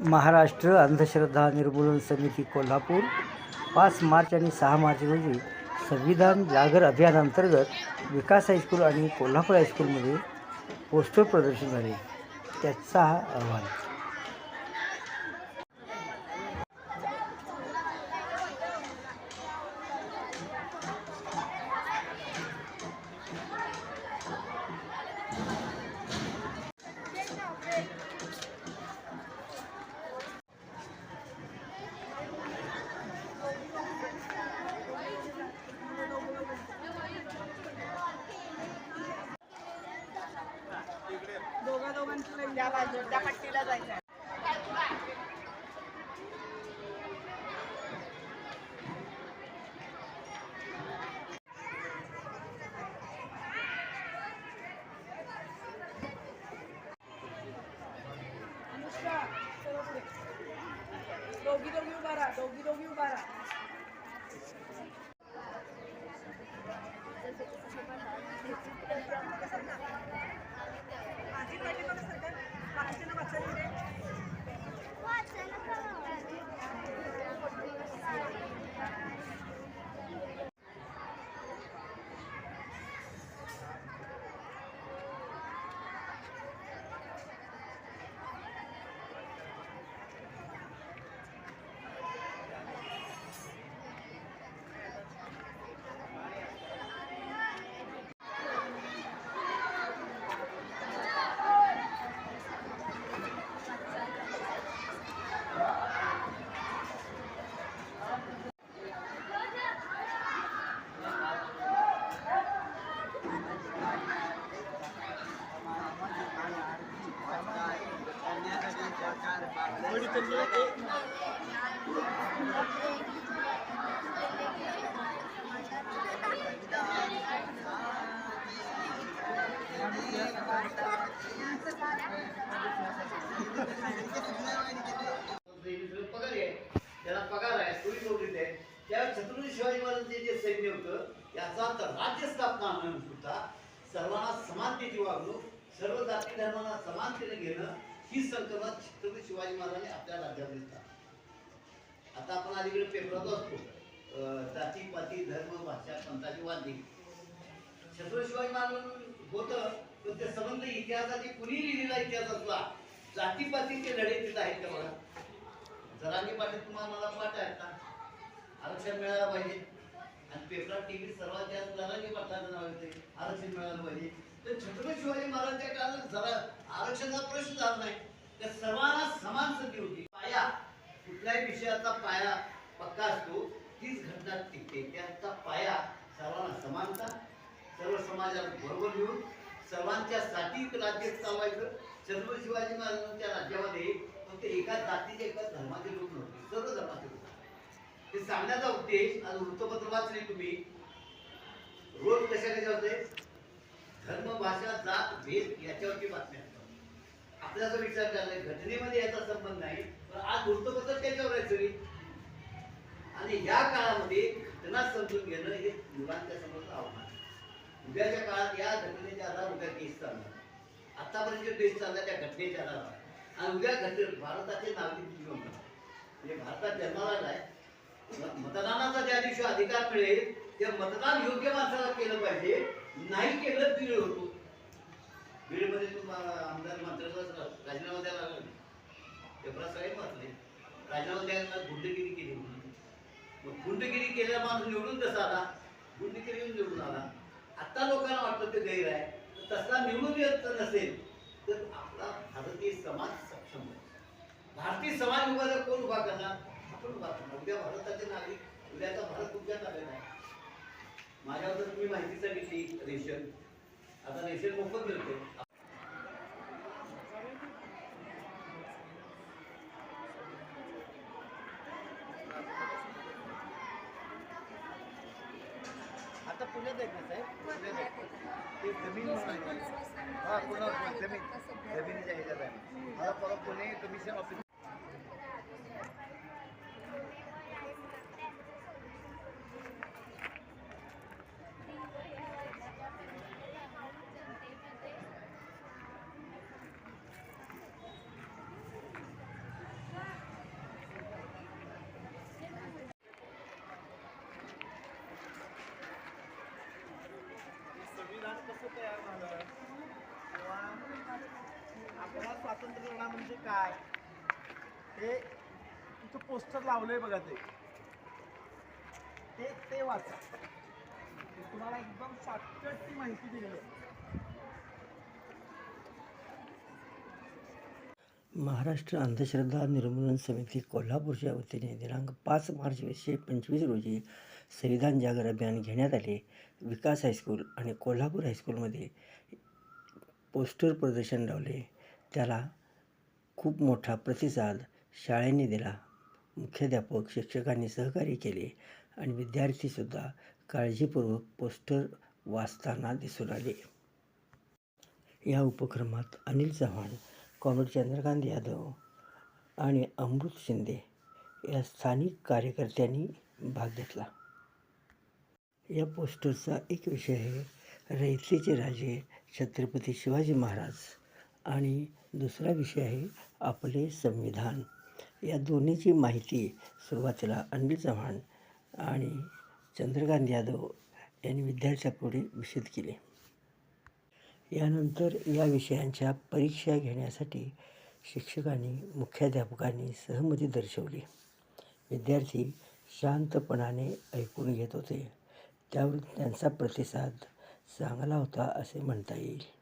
महाराष्ट्र अंधश्रद्धा निर्मूलन समिती कोल्हापूर पाच मार्च आणि सहा मार्च रोजी संविधान जागर अभियानांतर्गत विकास हायस्कूल आणि कोल्हापूर हायस्कूलमध्ये पोस्टर प्रदर्शन झाले. त्याचा हा अहवाल त्या बाजू त्या पट्टीला जायचं दोघी दोघी उभा राहा दोघी दोघी उभा राहा. माझी पाठी वाचन पगार आहे त्याला पगार आहे पोलीस नोकरीत आहे. त्या छत्रपती शिवाजी महाराजांचे जे सैन्य होतं याचा तर राज्य स्थापना म्हणून सुद्धा सर्वांना समानतेची वागणूक सर्व जाती धर्मांना समानतेने घेणं ही संकल्पना छत्रपती शिवाजी महाराजांनी आपल्या राज्यात घेतला. आता आपण अलीकडे पेपरात असतो. जाती पाती धर्म भाषा पंथाची वादी छत्रपती शिवाजी महाराज होतं पण ते संबंध इतिहासाची कुणी लिहिलेला इतिहास असला जातीपातीचे लढे तिथं आहेत का बघा? जरांनी पाटील तुम्हाला मला पाठ आहेत ना? आरक्षण मिळायला पाहिजे. आणि पेपरात टीव्ही सर्वात जास्त जरांनी पाटलाचं नाव येते आरक्षण मिळालं पाहिजे. तर छत्रपती शिवाजी महाराजांच्या काळात जरा आरक्षणाचा प्रश्न झाला नाही. तर सर्वांना समान संधी होती. पाया कुठल्याही विषयाचा पाया पक्का असतो तीच घटना टिकते. त्याचा पाया सर्वांना समानता सर्व समाजाला बरोबर घेऊन सर्वांच्या साठी राज्य चालवायचं. छत्रपती शिवाजी महाराजांच्या राज्यामध्ये फक्त एका जातीचे एका धर्माचे लोक नव्हते. सर्व धर्माचे लोक. ते सांगण्याचा उद्देश आज वृत्तपत्र वाचले तुम्ही. रोज कशा कशा होते धर्म भाषा जात भेद याच्यावरती बातम्या असतात आपला जो विचार करायला घटनेमध्ये याचा संबंध नाही पण आज वृत्तपत्र त्याच्यावर आहे सगळी. आणि या काळामध्ये घटना समजून घेणं हे मुलांच्या समोर आव्हान आहे. उद्याच्या काळात या घटनेच्या आधार उद्या केस चालणार. आतापर्यंत जे केस चालला त्या घटनेच्या आधारावर. आणि उद्या घटने भारताचे नागरिक जीवन म्हणजे भारतात जन्माला आहे. मतदानाचा ज्या दिवशी अधिकार मिळेल ते मतदान योग्य माणसाला केलं पाहिजे. नाही केलं बिळ होतो. बीडमध्ये तुम्हाला आमदार मंत्र्याचा राजीनामा द्यायला लागला नाही. पेपरात सगळे वाचले राजीनामा द्यायला गुंडगिरी केली म्हणून. मग गुंडगिरी केलेला माणूस निवडून कसा आला? गुंडगिरी निवडून आला. आता लोकांना वाटतं ते गैर आहे. तर तसला निवडून येत नसेल तर आपला भारतीय समाज सक्षम होतो भारतीय समाज उभा कोण उभा करणार? आपण उभा करणार. उद्या भारताचे नागरिक उद्याचा भारत तुमच्या ताब्यात आहे. माझ्याबद्दल तुम्ही माहिती सांगितली रेशन आता रेशन मोफत मिळते आता पुण्यात आहेत ना साहेब पुण्यात. ते जमीन हा पुन्हा जमीन जमिनीच्या ह्याच्यात आहे मला परत पुणे कमिशन ऑफिस संविधान कसं तयार झालं? किंवा आपल्याला स्वातंत्र्य लढा म्हणजे काय? हे तिथं पोस्टर लावलंय बघा ते. ते वाचा. तुम्हाला एकदम शॉर्टकट ती माहिती दिली महाराष्ट्र अंधश्रद्धा निर्मूलन समिती कोल्हापूरच्या वतीने दिनांक पाच मार्च वीसशे पंचवीस रोजी संविधान जागर अभियान घेण्यात आले. विकास हायस्कूल आणि कोल्हापूर हायस्कूलमध्ये पोस्टर प्रदर्शन लावले. त्याला खूप मोठा प्रतिसाद शाळेने दिला. मुख्याध्यापक शिक्षकांनी सहकार्य केले आणि विद्यार्थीसुद्धा काळजीपूर्वक पोस्टर वाचताना दिसून आले. या उपक्रमात अनिल चव्हाण कॉम्रेड चंद्रकांत यादव आणि अमृत शिंदे या स्थानिक कार्यकर्त्यांनी भाग घेतला. या पोस्टरचा एक विषय आहे रयतेचे राजे छत्रपती शिवाजी महाराज. आणि दुसरा विषय आहे आपले संविधान. या दोन्हीची माहिती सुरुवातीला अनिल चव्हाण आणि चंद्रकांत यादव यांनी विद्यार्थ्यापुढे विषद केले. यानंतर या विषयांच्या परीक्षा घेण्यासाठी शिक्षकांनी मुख्याध्यापकांनी सहमती दर्शवली. विद्यार्थी शांतपणाने ऐकून घेत होते. त्यावर त्यांचा प्रतिसाद चांगला होता असे म्हणता येईल.